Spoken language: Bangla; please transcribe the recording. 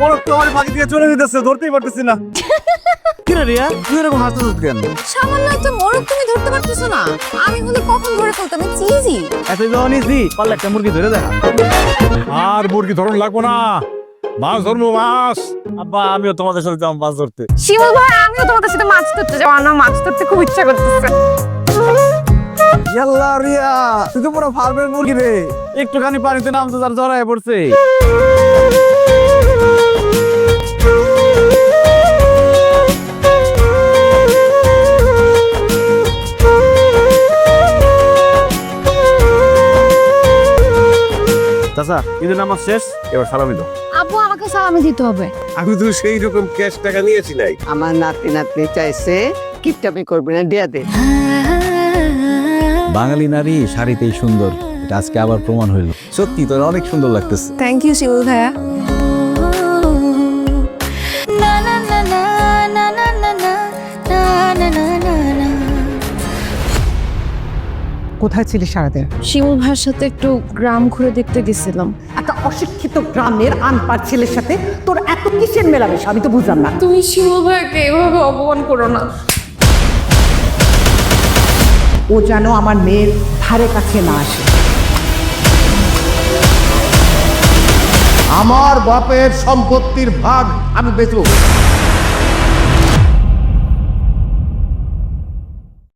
মোরগ তো আমার ফাঁকি দিয়ে চলে যেতেছে ধরতেই পারতেছি না। রিয়া তুই এরকম হাসতে কেন? সামান্য একটা মোরগ তুমি ধরতে পারতেছো না। আমি হলে কখন ধরে ফেলতাম? আমি চিজি। এত যখন ইজি পারলে একটা মুরগি ধরে দেখা। আর মুরগি ধরন লাগবো না। মাছ ধরবো মাছ। আব্বা আমিও তোমাদের সাথে যাব মাছ ধরতে। শিমুল ভাই আমিও তোমাদের সাথে মাছ ধরতে যাব। আমার মাছ ধরতে খুব ইচ্ছা করতেছে। ইয়াল্লা রিয়া তুই তো পুরো ফার্মের মুরগি রে। একটুখানি পানিতে নামতে তার জড়ায় পড়ছে। চাচা ঈদের নামাজ শেষ? এবার সালামি দাও। আপু আমাকে সালামি দিতে হবে। আমি তো সেই রকম ক্যাশ টাকা নিয়েছি নাই। আমার নাতি নাতনি চাইছে কিপটামি করবে না দেয়া দে। বাঙালি নারী শাড়িতেই সুন্দর। আজকে আবার প্রমাণ হইল। সত্যি তোর অনেক সুন্দর লাগতেছে। থ্যাংক ইউ শিবুল ভাইয়া। কোথায় ছিলি সারাদিন? শিমুল ভাইয়ের সাথে একটু গ্রাম ঘুরে দেখতে গেছিলাম। একটা অশিক্ষিত গ্রামের আনপার ছেলের সাথে তোর এত কিসের মেলামেশা? আমি তো বুঝলাম না। তুমি শিমুল ভাইকে এভাবে অপমান করো না। ও যেন আমার মেয়ের ধারে কাছে না আসে। আমার বাপের সম্পত্তির ভাগ আমি বেচবো।